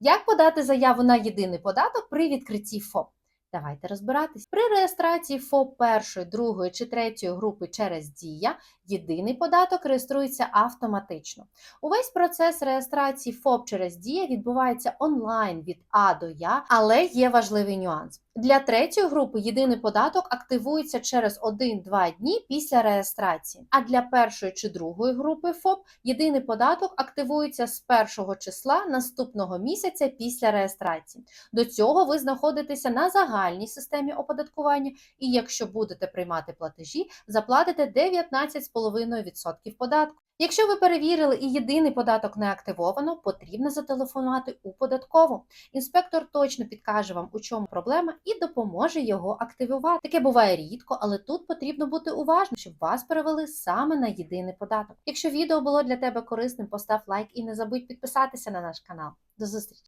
Як подати заяву на єдиний податок при відкритті ФОП? Давайте розбиратись. При реєстрації ФОП першої, другої чи третьої групи через Дія єдиний податок реєструється автоматично. Увесь процес реєстрації ФОП через Дія відбувається онлайн від А до Я, але є важливий нюанс. Для третьої групи єдиний податок активується через 1-2 дні після реєстрації. А для першої чи другої групи ФОП єдиний податок активується з першого числа наступного місяця після реєстрації. До цього ви знаходитеся на загальній системі оподаткування, і якщо будете приймати платежі, заплатите 19,5% податку. Якщо ви перевірили і єдиний податок не активовано, потрібно зателефонувати у податкову. Інспектор точно підкаже вам, у чому проблема, і допоможе його активувати. Таке буває рідко, але тут потрібно бути уважним, щоб вас перевели саме на єдиний податок. Якщо відео було для тебе корисним, постав лайк і не забудь підписатися на наш канал. До зустрічі!